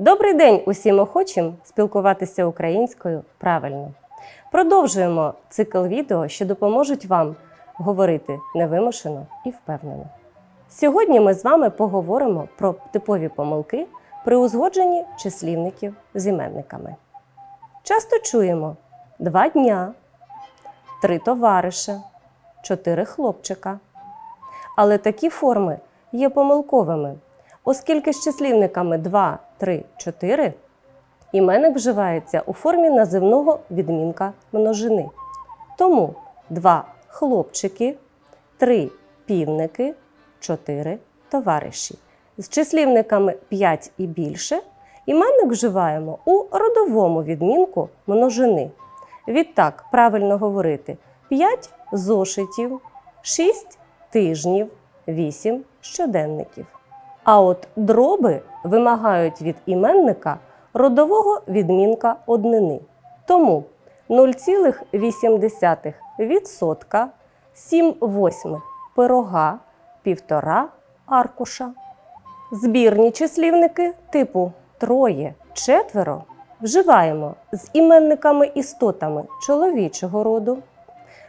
Добрий день усім охочим спілкуватися українською правильно. Продовжуємо цикл відео, що допоможуть вам говорити невимушено і впевнено. Сьогодні ми з вами поговоримо про типові помилки при узгодженні числівників з іменниками. Часто чуємо два дня, три товариша, чотири хлопчика. Але такі форми є помилковими, оскільки з числівниками 2, 3, 4 іменник вживається у формі називного відмінка множини. Тому два хлопчики, три півники, чотири товариші. З числівниками 5 і більше іменник вживаємо у родовому відмінку множини. Відтак, правильно говорити 5 зошитів, 6 тижнів, 8 щоденників. А от дроби вимагають від іменника родового відмінка однини. Тому 0,8%, 7 восьмих пирога, півтора аркуша. Збірні числівники типу троє, четверо вживаємо з іменниками істотами чоловічого роду,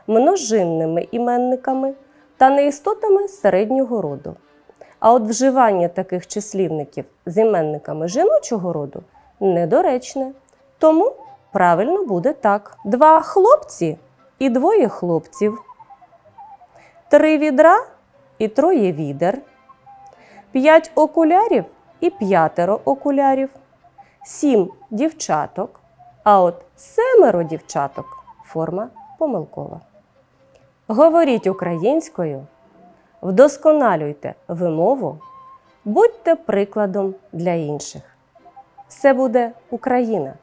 множинними іменниками та неістотами середнього роду. А от вживання таких числівників з іменниками жіночого роду недоречне. Тому правильно буде так: два хлопці і двоє хлопців, три відра і троє відер, п'ять окулярів і п'ятеро окулярів, сім дівчаток, а от семеро дівчаток форма помилкова. Говоріть українською, вдосконалюйте вимову, будьте прикладом для інших. Все буде Україна!